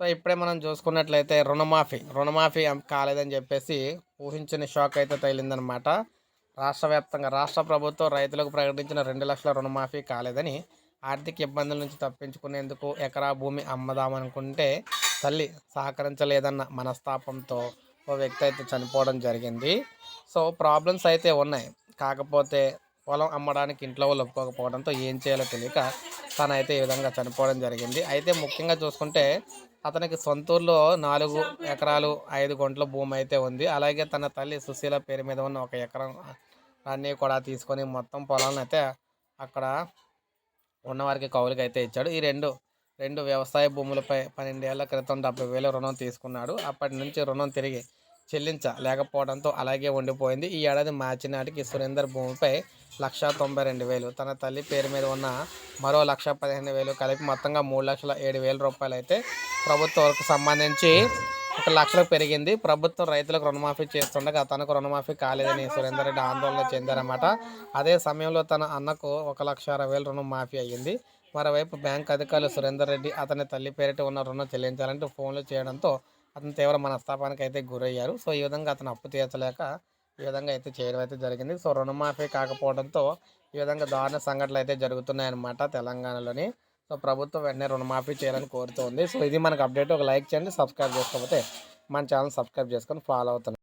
So ఇప్పుడే మనం చూసుకున్నట్లయితే రుణమాఫీ రుణమాఫీ కాలేదని చెప్పేసి ఊహించని షాక్ అయితే తగిలిందనమాట. రాష్ట్ర వ్యాప్తంగా రాష్ట్ర ప్రభుత్వం రైతులకు ప్రకటించిన రెండు లక్షల రుణమాఫీ కాలేదని ఆర్థిక ఇబ్బందుల నుంచి తప్పించుకునేందుకు ఎకరా భూమి అమ్మదామనుకుంటే తల్లి సహకరించలేదన్న మనస్తాపంతో ఓ వ్యక్తి అయితే చనిపోవడం జరిగింది. సో ప్రాబ్లమ్స్ అయితే ఉన్నాయి. కాకపోతే పొలం అమ్మడానికి ఇంట్లో వాళ్ళు ఒప్పుకోకపోవడంతో ఏం చేయాలో తెలియక తనైతే ఈ విధంగా చనిపోవడం జరిగింది. అయితే ముఖ్యంగా చూసుకుంటే అతనికి సొంతూరులో నాలుగు ఎకరాలు ఐదు గుంటల భూమి అయితే ఉంది. అలాగే తన తల్లి సుశీల పేరు మీద ఉన్న ఒక ఎకరం అన్నీ కూడా తీసుకొని మొత్తం పొలాలను అయితే అక్కడ ఉన్నవారికి కౌలుకి అయితే ఇచ్చాడు. ఈ రెండు రెండు వ్యవసాయ భూములపై పన్నెండేళ్ళ క్రితం డెబ్బై వేల రుణం తీసుకున్నాడు. అప్పటి నుంచి రుణం తిరిగి చెల్లించ లేకపోవడంతో అలాగే ఉండిపోయింది. ఈ ఏడాది మార్చి నాటికి సురేందర్ భూమిపై లక్ష తొంభై రెండు వేలు తన తల్లి పేరు మీద ఉన్న మరో లక్ష పదిహేను వేలు కలిపి మొత్తంగా మూడు లక్షల ఏడు వేల రూపాయలు అయితే ప్రభుత్వానికి సంబంధించి ఒక లక్షలకు పెరిగింది. ప్రభుత్వం రైతులకు రుణమాఫీ చేస్తుండగా తనకు రుణమాఫీ కాలేదని సురేందర్ రెడ్డి ఆందోళన చెందారన్నమాట. అదే సమయంలో తన అన్నకు ఒక లక్ష అరవై వేలు రుణం మాఫీ అయ్యింది. మరోవైపు బ్యాంక్ అధికారులు సురేందర్ రెడ్డి అతని తల్లి పేరిట ఉన్న రుణం చెల్లించాలంటూ ఫోన్లు చేయడంతో అతను తీవ్ర మనస్తాపానికి అయితే గురయ్యారు. సో ఈ విధంగా అతను అప్పు తీర్చలేక ఈ విధంగా అయితే చేయడం అయితే జరిగింది. సో రుణమాఫీ కాకపోవడంతో ఈ విధంగా దారుణ సంఘటనలు అయితే జరుగుతున్నాయన్నమాట తెలంగాణలోని. సో ప్రభుత్వం వెంటనే రుణమాఫీ చేయాలని కోరుతోంది. సో ఇది మనకు అప్డేట్. ఒక లైక్ చేయండి సబ్స్క్రైబ్ చేసుకోకపోతే మన ఛానల్ సబ్స్క్రైబ్ చేసుకొని ఫాలో అవుతుంది